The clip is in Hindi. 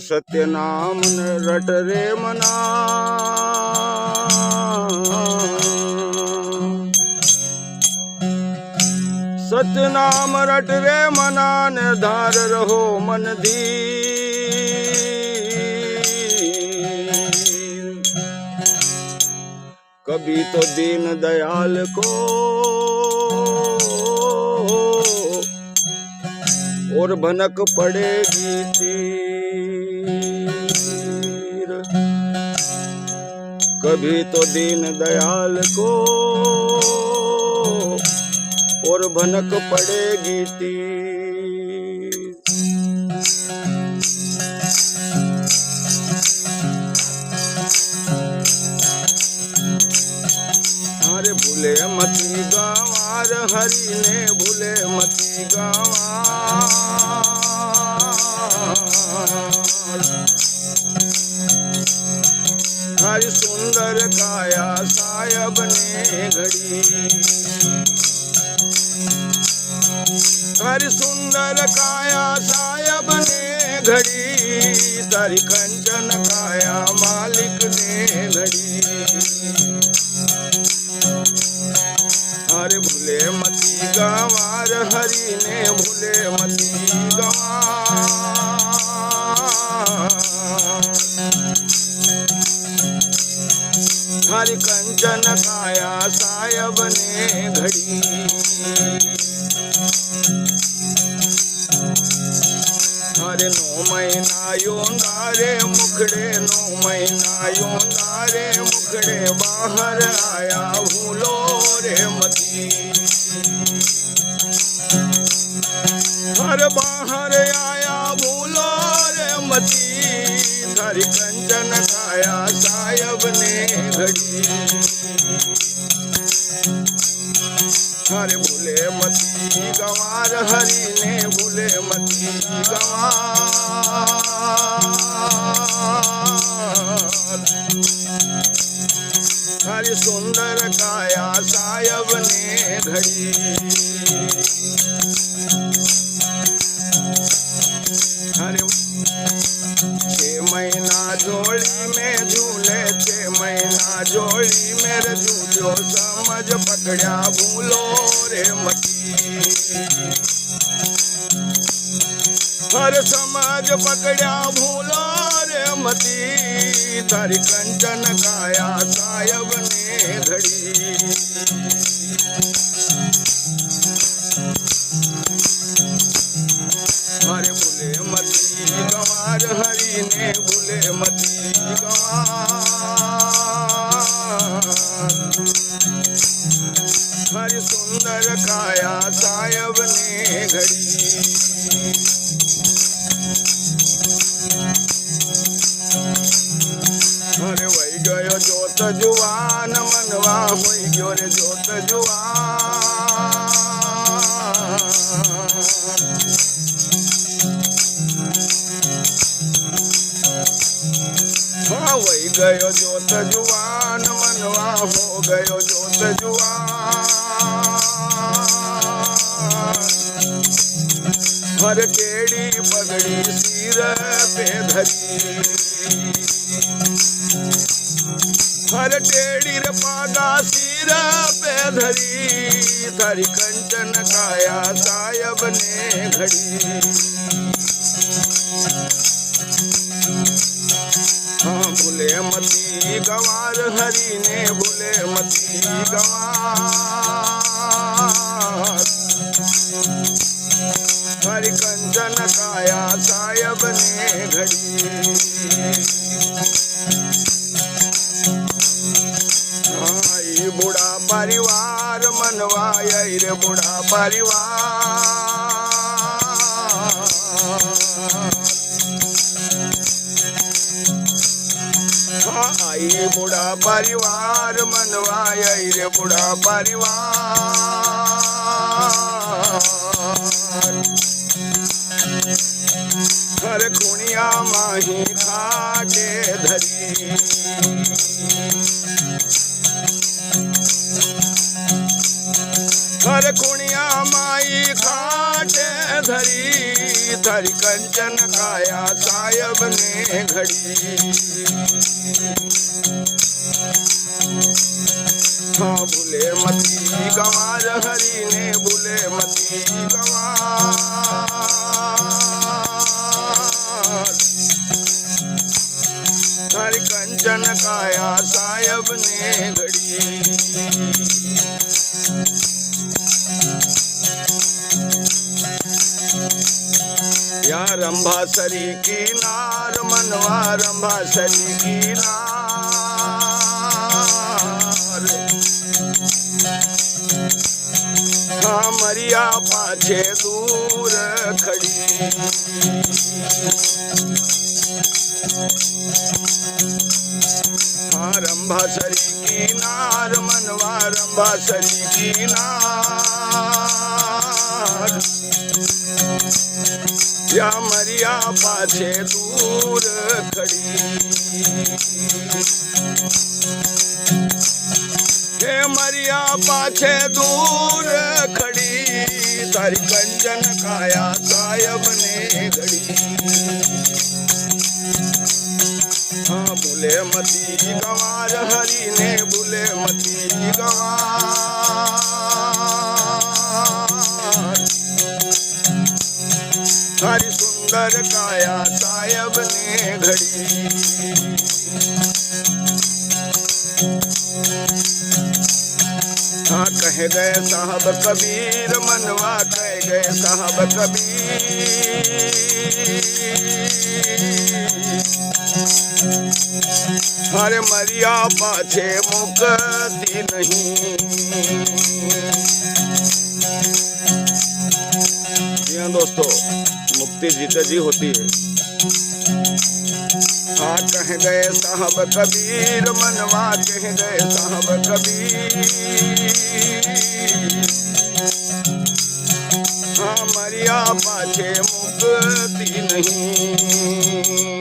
सत्य नाम न रट रे मना। सत्य नाम रट रे मना, निर्धार रहो मन धीर। कभी तो दीन दयाल को और भनक पड़ेगी तीर। कभी तो दीन दयाल को और भनक पड़ेगी तीर अरे भूले मती गंवार हरी ने। बने घड़ी। हरि सुंदर काया साया बने घड़ी। तारी कंचन काया मालिक ने। हरि कंचन काया सायब ने घड़ी। हरे नो महीना योंदारे मुखड़े, नो महीना योंदारे मुखड़े, बाहर आया भूलो रे मती। हर बाहर आया भूलो रे मती। थारी कंचन काया सायब ने घड़ी। हरि ने भूले मती गंवार हरि सुंदर काया सायब ने घड़ी। हरे छह महीना जोड़ी में झूले छह महीना जोड़ी मेरे झूलो समझ पकड़ा भूलो रे मती। हर समझ पकड़ा भूलो रे मती तारी कंचन काया सायब ने घड़ी हरे भूले मती, गंवार हरि ने भूले मती, गंवार। काया सायब ने घड़ी। हरे वही गयो जोत जुवान, मनवा होई गयो रे जोत जुवान। हाँ वही गयो जोत जुवान, मनवा हो गयो जोत हर केड़ी पगड़ी सिर पे धरी हर रे पागा सिर पे धरी थारी कंचन काया सायब ने घड़ी। हाँ भूले मती गवार हरि ने भूले मती गंवार। रे बूढ़ा परिवार। आई बूढ़ा परिवार, मनवाई रे बूढ़ा परिवार। हर खुनिया माही कुणिया माई खाटे धरी। कंचन खाया सायब ने घड़ी। हाँ भूले मती गवार, हरी ने भूले मती गवार। हरि कंचन काया सायब ने घड़ी। या रंभा सरी की नार मनवा रंभा सरी की नार हाँ मरिया पाछे दूर खड़ी हाँ रंभा सरी की नार मनवा रंभा सरी की नार या मरिया पाछे दूर खड़ी हे मरिया पाछे दूर खड़ी तारी कंचन काया सायब ने घड़ी हाँ हरि सुंदर काया सायब ने घड़ी। हाँ कह गए साहब कबीर, मनवा कह गए साहब कबीर। हरे मरिया पाछे मुकती नहीं। हाँ दोस्तों मुक्ति जीते जी होती है। आ कह गए साहब कबीर, मनवा कह गए साहब कबीर। हाँ मरिया पाछे मुक्ति नहीं।